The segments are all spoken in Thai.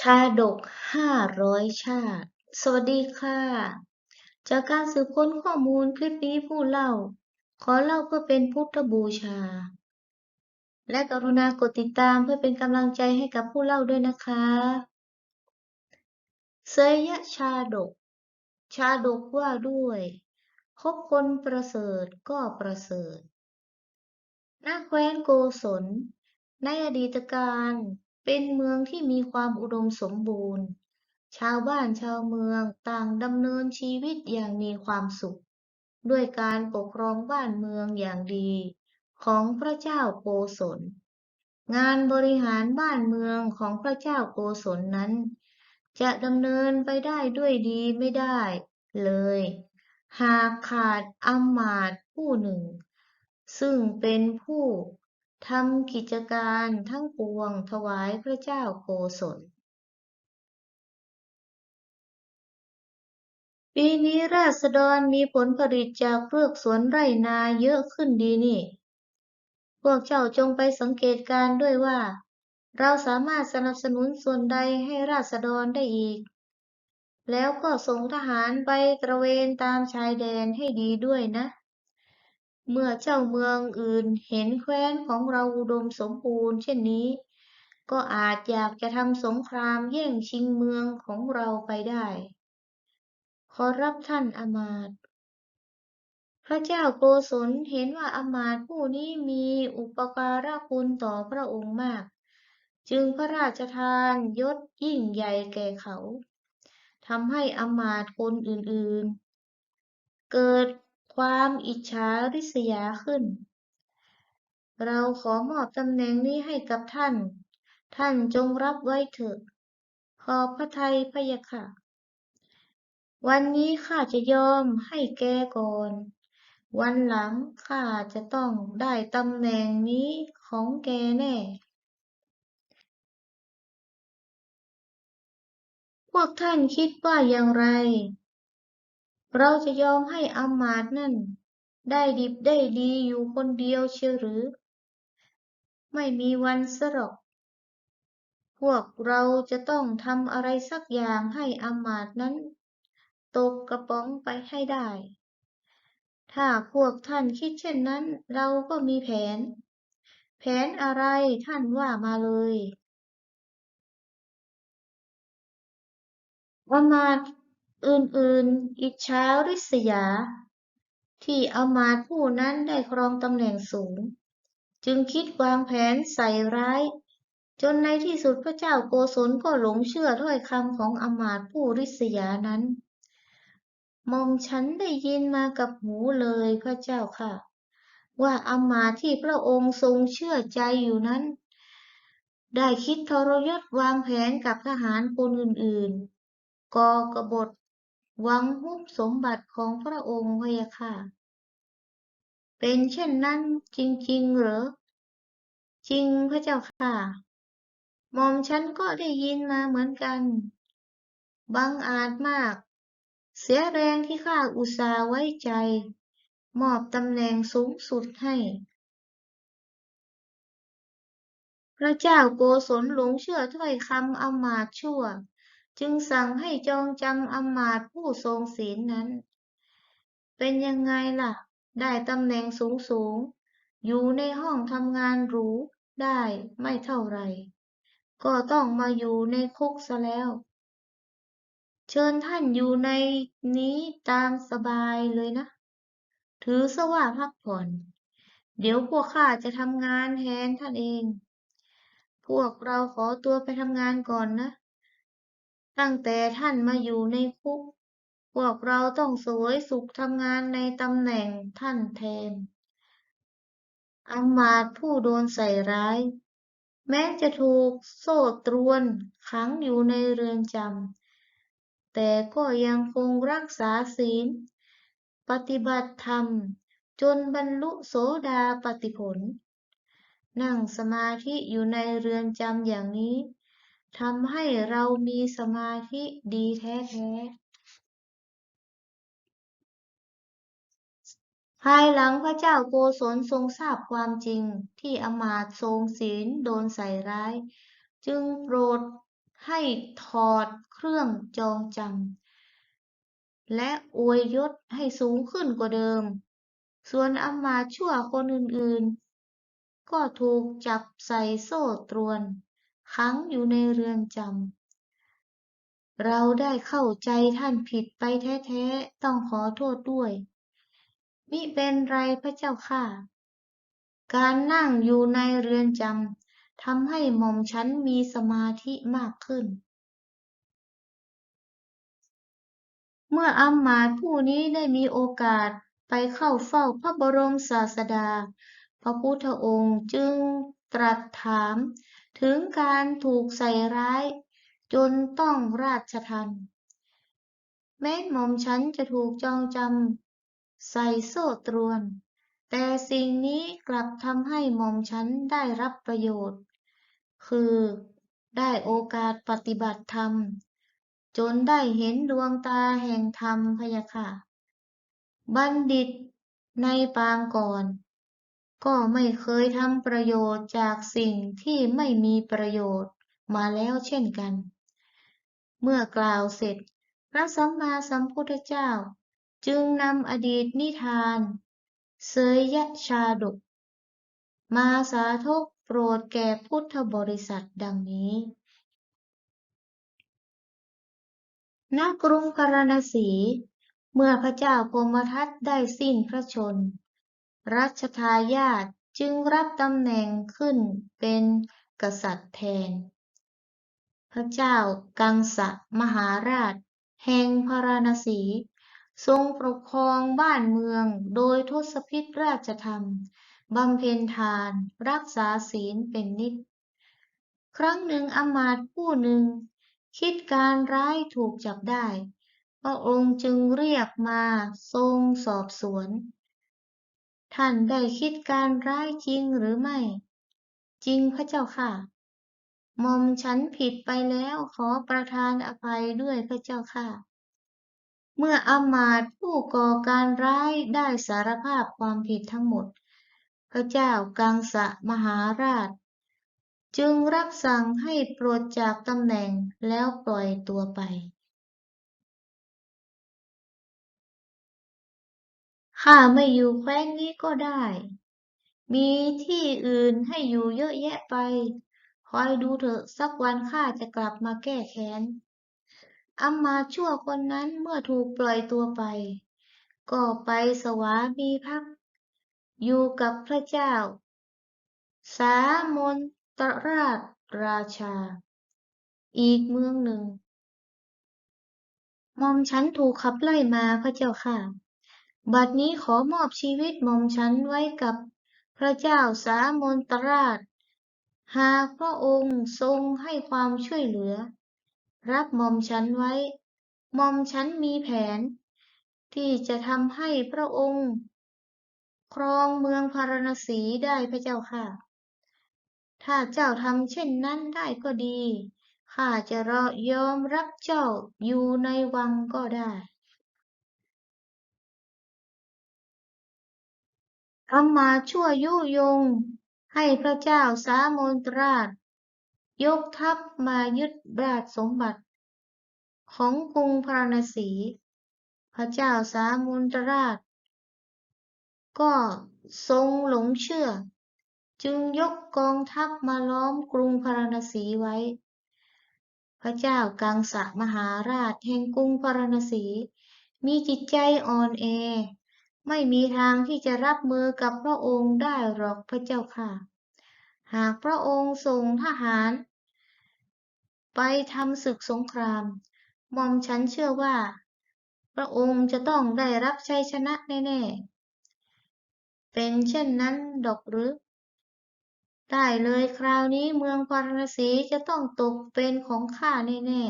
ชาดกห้าร้อยชาติ สวัสดีค่ะ จากการสืบค้นข้อมูลคลิปนี้ผู้เล่า ขอเล่าเพื่อเป็นพุทธบูชา และกรุณากดติดตามเพื่อเป็นกำลังใจให้กับผู้เล่าด้วยนะคะ เสยชาดก ชาดกว่าด้วยพบคนประเสริฐก็ประเสริฐณแคว้นโกศลในอดีตการ เป็นเมืองที่มีความอุดมสมบูรณ์ ชาวบ้านชาวเมืองต่างดำเนินชีวิตอย่างมีความสุข ด้วยการปกครองบ้านเมืองอย่างดี ของพระเจ้าโกศล งานบริหารบ้านเมืองของพระเจ้าโกศลนั้น จะดำเนินไปได้ด้วยดีไม่ได้เลย หากขาดอำมาตย์ผู้หนึ่ง ซึ่งเป็นผู้ ทำกิจการทั้งปวงถวายพระเจ้าโกศล ปีนี้ราษฎรมีผลผลิตจากเพือกสวนไร่นาเยอะขึ้นดีนี่ พวกเจ้าจงไปสังเกตการด้วยว่า เราสามารถสนับสนุนส่วนใดให้ราษฎรได้อีก แล้วก็ส่งทหารไปตระเวนตามชายแดนให้ดีด้วยนะ เมื่อเจ้าเมืองอื่นเห็นแคว้นของเราอุดมสมบูรณ์เช่นนี้ ก็อาจอยากจะทำสงครามแย่งชิงเมืองของเราไปได้ ขอรับท่านอมาตย์พระเจ้าโกศลเห็นว่าอมาตย์ผู้นี้มีอุปการะคุณต่อพระองค์มาก จึงพระราชทานยศยิ่งใหญ่แก่เขาทำให้อมาตย์คนอื่นๆ เกิด ความอิจฉาริษยาขึ้น เราขอมอบตำแหน่งนี้ให้กับท่าน ท่านจงรับไว้เถิดขอพระทัยพะยะค่ะ วันนี้ข้าจะยอมให้แกก่อน วันหลังข้าจะต้องได้ตำแหน่งนี้ของแกแน่พวกท่านคิดว่าอย่างไร เราจะยอมให้อำมาตย์นั่น ได้ดิบได้ดีอยู่คนเดียวเชียวหรือ ไม่มีวันสรอก พวกเราจะต้องทำอะไรสักอย่างให้อำมาตย์นั้น ตกกระป๋องไปให้ได้ ถ้าพวกท่านคิดเช่นนั้น เราก็มีแผน แผนอะไรท่านว่ามาเลยอมาต อื่นๆอิจฉาริษยา ที่อมาตผู้นั้นได้ครองตำแหน่งสูง จึงคิดวางแผนใส่ร้าย จนในที่สุดพระเจ้าโกศลก็หลงเชื่อถ้อยคำของอมาตผู้ริษยานั้นมองฉันได้ยินมากับหูเลยพระเจ้าค่ะ ว่าอมาที่พระองค์ทรงเชื่อใจอยู่นั้น ได้คิดทรยศวางแผนกับทหารคนอื่นๆก่อกบฏ หวังฮุบสมบัติของพระองค์พะยะค่ะ เป็นเช่นนั้นจริงๆเหรอจริงพระเจ้าค่ะหม่อมฉันก็ได้ยินมาเหมือนกัน บังอาจมาก เสียแรงที่ข้าอุตส่าห์ไว้ใจ มอบตำแหน่งสูงสุดให้ พระเจ้าโกศลหลงเชื่อถ้อยคำอมาตชั่ว จึงสั่งให้จองจำอมาตย์ผู้ทรงศีลนั้น เป็นยังไงล่ะ ได้ตำแหน่งสูงสูง อยู่ในห้องทำงานหรูได้ไม่เท่าไร ก็ต้องมาอยู่ในคุกซะแล้ว เชิญท่านอยู่ในนี้ตามสบายเลยนะ ถือสว่าพักผ่อน เดี๋ยวพวกข้าจะทำงานแทนท่านเอง พวกเราขอตัวไปทำงานก่อนนะ ตั้งแต่ท่านมาอยู่ในคุก พวกเราต้องสวยสุขทำงานในตำแหน่งท่านแทนอำมาตย์ผู้โดนใส่ร้าย แม้จะถูกโซ่ตรวนขังอยู่ในเรือนจำแต่ก็ยังคงรักษาศีล ปฏิบัติธรรม จนบรรลุโสดาปติผล นั่งสมาธิอยู่ในเรือนจำอย่างนี้ ทำให้เรามีสมาธิดีแท้ๆ ภายหลังพระเจ้าโกศลทรงทราบความจริงที่อมาตย์ทรงศีลโดนใส่ร้าย จึงโปรดให้ถอดเครื่องจองจำและอวยยศให้สูงขึ้นกว่าเดิม ส่วนอำมาตย์ชั่วคนอื่นๆ ก็ถูกจับใส่โซ่ตรวน ขังอยู่ในเรือนจำ เราได้เข้าใจท่านผิดไปแท้ๆ ต้องขอโทษด้วย มิเป็นไรพระเจ้าค่ะ การนั่งอยู่ในเรือนจำทำให้หม่อมฉันมีสมาธิมากขึ้น เมื่ออำมาตย์ผู้นี้ได้มีโอกาสไปเข้าเฝ้าพระบรมศาสดา พระพุทธองค์จึงตรัสถาม ถึงการถูกใส่ร้าย จนต้องราชทัณฑ์แม้หม่อมฉันจะถูกจองจำใส่โซ่ตรวน แต่สิ่งนี้กลับทำให้หม่อมฉันได้รับประโยชน์ คือได้โอกาสปฏิบัติธรรม จนได้เห็นดวงตาแห่งธรรมพยะค่ะ บัณฑิตในปางก่อน ก็ไม่เคยทำประโยชน์จากสิ่งที่ไม่มีประโยชน์มาแล้วเช่นกัน เมื่อกล่าวเสร็จ พระสัมมาสัมพุทธเจ้า จึงนำอดีตนิทาน เสยยะชาดก มาสาธกโปรดแก่พุทธบริษัทดังนี้ ณ กรุงพาราณสี เมื่อพระเจ้าพมทัตได้สิ้นพระชนม์ รัชทายาทจึงรับตำแหน่งขึ้นเป็นกษัตริย์แทน พระเจ้ากังสะมหาราช แห่งพาราณสี ทรงปกครองบ้านเมืองโดยทศพิธราชธรรมบำเพ็ญทานรักษาศีลเป็นนิจครั้งหนึ่งอมาตย์ผู้หนึ่ง คิดการร้ายถูกจับได้ พระองค์จึงเรียกมาทรงสอบสวน ท่านได้คิดการร้ายจริงหรือไม่ จริงพระเจ้าค่ะหม่อมฉันผิดไปแล้วขอประทานอภัยด้วยพระเจ้าค่ะ เมื่ออมาตย์ผู้ก่อการร้ายได้สารภาพความผิดทั้งหมด พระเจ้ากังสะมหาราช จึงรับสั่งให้ปลดจากตำแหน่งแล้วปล่อยตัวไป ข้าไม่อยู่แคว้นนี้ก็ได้ มีที่อื่นให้อยู่เยอะแยะไป คอยดูเถอะสักวันข้าจะกลับมาแก้แค้นอำมาชั่วคนนั้นเมื่อถูกปล่อยตัวไป ก็ไปสวามีภัก อยู่กับพระเจ้า สามนตราชราชา อีกเมืองหนึ่งมอมฉันถูกขับไล่มาพระเจ้าค่ะ บัดนี้ขอมอบชีวิตหม่อมฉันไว้กับพระเจ้าสามนตราช หากพระองค์ทรงให้ความช่วยเหลือ รับหม่อมฉันไว้ หม่อมฉันมีแผน ที่จะทำให้พระองค์ ครองเมืองพาราณสีได้พระเจ้าค่ะ ถ้าเจ้าทำเช่นนั้นได้ก็ดี ข้าจะรอยอมรับเจ้าอยู่ในวังก็ได้ อำมาชั่วยุยง ให้พระเจ้าสามนตราช ยกทัพมายึดราชสมบัติ ของกรุงพาราณสี พระเจ้าสามนตราช ก็ทรงหลงเชื่อ จึงยกกองทัพมาล้อมกรุงพาราณสีไว้ พระเจ้ากังสะมหาราชแห่งกรุงพาราณสี มีจิตใจอ่อนแอ ไม่มีทางที่จะรับมือกับพระองค์ได้หรอกพระเจ้าค่ะ หากพระองค์ส่งทหาร ไปทำศึกสงครามหม่อมฉันเชื่อว่า พระองค์จะต้องได้รับชัยชนะแน่ๆ เป็นเช่นนั้นดอกหรือ ได้เลยคราวนี้เมืองพาราณสีจะต้องตกเป็นของข้าแน่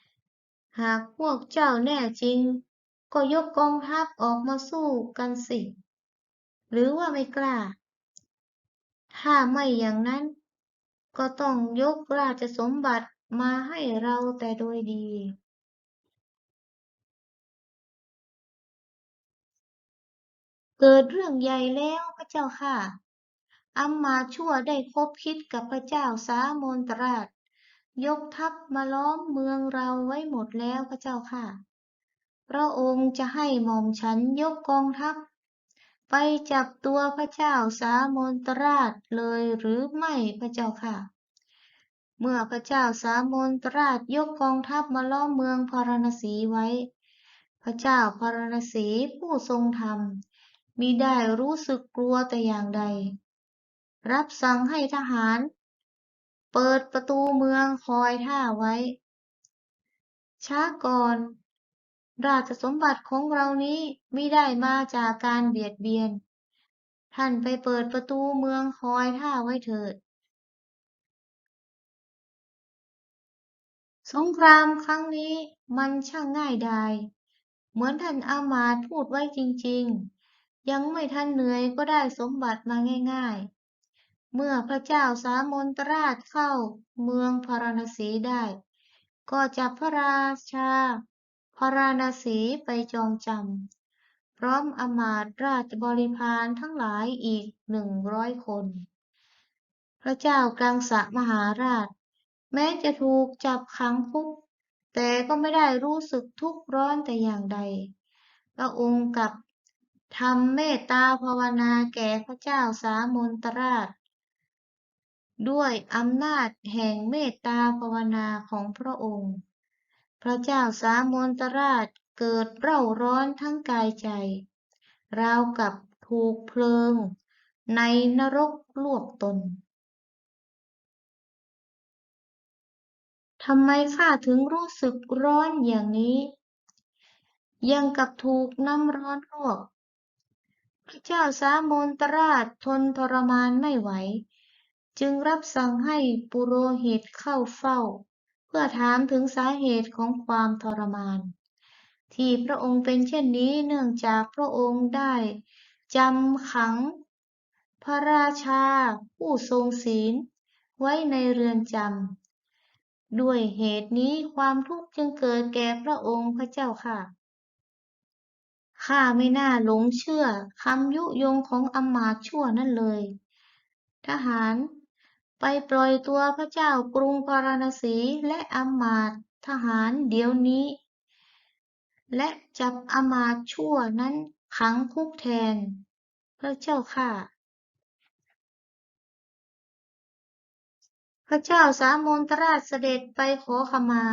ๆ หากพวกเจ้าแน่จริง ก็ยกกองทัพออกมาสู้กันสิ หรือว่าไม่กล้า ถ้าไม่อย่างนั้น ก็ต้องยกราชสมบัติมาให้เราแต่โดยดี เกิดเรื่องใหญ่แล้วพระเจ้าค่ะอำมมาชั่วได้คบคิดกับพระเจ้าสามนตราช ยกทัพมาล้อมเมืองเราไว้หมดแล้วพระเจ้าค่ะ พระองค์จะให้หม่อมฉันยกกองทัพ ไปจับตัวพระเจ้าสามนตราชเลยหรือไม่พระเจ้าค่ะ เมื่อพระเจ้าสามนตราชยกกองทัพมาล้อมเมืองพาราณสีไว้ พระเจ้าพาราณสีผู้ทรงธรรมมิได้รู้สึกกลัวแต่อย่างใด รับสั่งให้ทหาร เปิดประตูเมืองคอยท่าไว้ ช้าก่อน ราชสมบัติของเรานี้มิได้มาจากการเบียดเบียน ท่านไปเปิดประตูเมืองคอยท่าไว้เถิด สงครามครั้งนี้มันช่างง่ายดาย เหมือนท่านอามาตย์พูดไว้จริง ๆ ยังไม่ทันเหนื่อยก็ได้สมบัติมาง่าย ๆ เมื่อพระเจ้าสามนตราชเข้าเมืองพาราณสีได้ ก็จับพระราชา พาราณสีไปจองจำ พร้อมอมาตราชบริพารทั้งหลายอีกหนึ่งร้อยคน พระเจ้ากังสะมหาราช แม้จะถูกจับขังคุก แต่ก็ไม่ได้รู้สึกทุกข์ร้อนแต่อย่างใด พระองค์กับทำเมตตาภาวนาแก่พระเจ้าสามนตราช ด้วยอำนาจแห่งเมตตาภาวนาของพระองค์ พระเจ้าสามนตราชเกิดเร่าร้อนทั้งกายใจ ราวกับถูกเพลิง ในนรกลวกตนทำไมข้าถึงรู้สึกร้อนอย่างนี้ ยังกับถูกน้ำร้อนลวก พระเจ้าสามนตราชทนทรมานไม่ไหว จึงรับสั่งให้ปุโรหิตเข้าเฝ้า เพื่อถามถึงสาเหตุของความทรมาน ที่พระองค์เป็นเช่นนี้เนื่องจากพระองค์ได้จำขัง พระราชาผู้ทรงศีล ไว้ในเรือนจำด้วยเหตุนี้ความทุกข์จึงเกิดแก่พระองค์พระเจ้าค่ะข้าไม่น่าหลงเชื่อคำยุยงของอมาตชั่วนั่นเลย ทหาร ไปปล่อยตัวพระเจ้ากรุงพาราณสีและอมาตย์ทหารเดี๋ยวนี้ และจับอมาตย์ชั่วนั้นขังคุกแทน พระเจ้าค่ะ พระเจ้าสามนตราชเสด็จไปขอขมา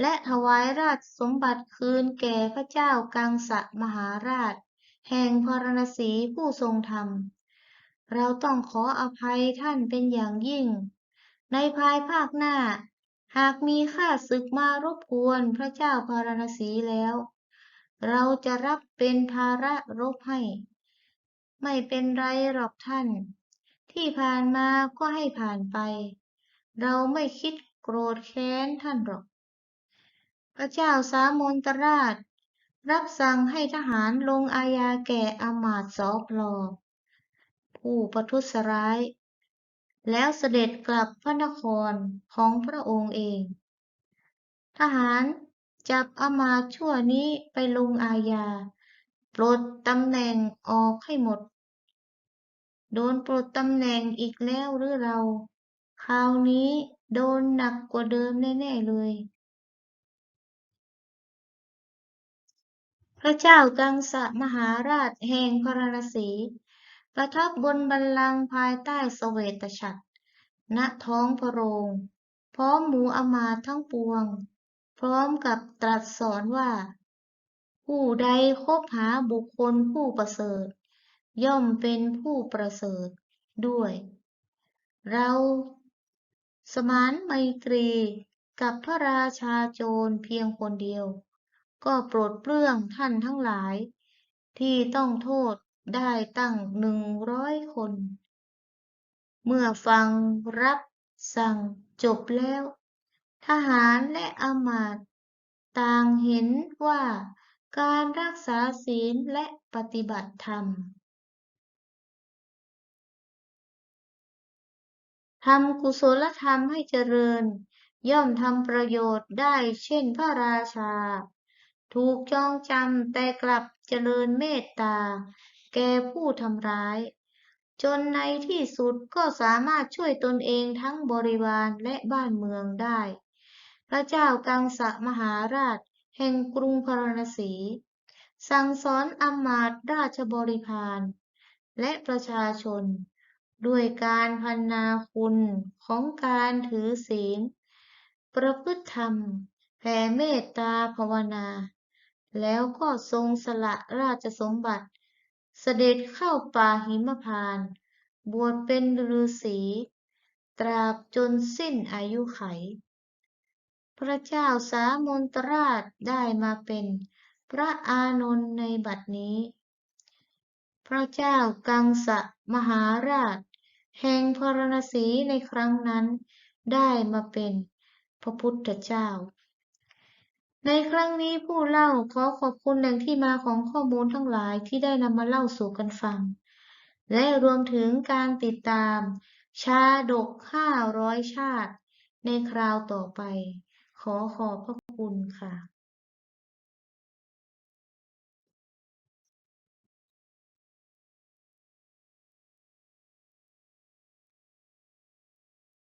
และถวายราชสมบัติคืนแก่พระเจ้ากังสะมหาราช แห่งพาราณสีผู้ทรงธรรม เราต้องขออภัยท่านเป็นอย่างยิ่ง ในภายภาคหน้า หากมีข้าศึกมารบกวนพระเจ้าพาราณสีแล้ว เราจะรับเป็นภาระรบให้ ไม่เป็นไรหรอกท่าน ที่ผ่านมาก็ให้ผ่านไป เราไม่คิดโกรธแค้นท่านหรอก พระเจ้าสามนตราช รับสั่งให้ทหารลงอาญาแก่อมาตย์สอพลอ ผู้ประทุษร้าย แล้วเสด็จกลับพระนครของพระองค์เอง ทหารจับอมาชั่วนี้ไปลงอาญา ปลดตำแหน่งออกให้หมด โดนปลดตำแหน่งอีกแล้วหรือเรา คราวนี้โดนหนักกว่าเดิมแน่ๆเลย พระเจ้ากังสะมหาราชแห่งพาราณสี ประทับบนบัลลังก์ภายใต้สเสวตฉัตรณท้องพระโรง พร้อมหมูอมาทั้งปวง พร้อมกับตรัสสอนว่า ผู้ใดคบหาบุคคลผู้ประเสริฐ ย่อมเป็นผู้ประเสริฐด้วย เราสมานไมตรีกับพระราชาโจรเพียงคนเดียว ก็โปรดเปลื้องท่านทั้งหลาย ที่ต้องโทษ ได้ตั้งหนึ่งร้อยคน เมื่อฟังรับสั่งจบแล้ว ทหารและอมาตต่างเห็นว่าการรักษาศีลและปฏิบัติธรรมทำกุศลธรรมให้เจริญ ย่อมทำประโยชน์ได้เช่นพระราชา ถูกจองจำแต่กลับเจริญเมตตา แก่ผู้ทำร้าย จนในที่สุดก็สามารถช่วยตนเองทั้งบริวารและบ้านเมืองได้ พระเจ้ากังสะมหาราช แห่งกรุงพาราณสี สั่งสอนอำมาตย์ราชบริพารและประชาชน ด้วยการพรรณนาคุณของการถือศีล ประพฤติธรรม แผ่เมตตาภาวนา แล้วก็ทรงสละราชสมบัติ เสด็จเข้าป่าหิมพานต์บวชเป็นฤาษี ตราบจนสิ้นอายุไข พระเจ้าสามนตราชได้มาเป็นพระอานนท์ในบัดนี้ พระเจ้ากังสะมหาราช แห่งพราณสีในครั้งนั้นได้มาเป็นพระพุทธเจ้า ในครั้งนี้ผู้เล่าขอขอบคุณแหล่งที่มาของข้อมูลทั้งหลายที่ได้นำมาเล่าสู่กันฟัง และรวมถึงการติดตาม ชาดกห้าร้อยชาติ ในคราวต่อไป ขอขอบพระคุณค่ะ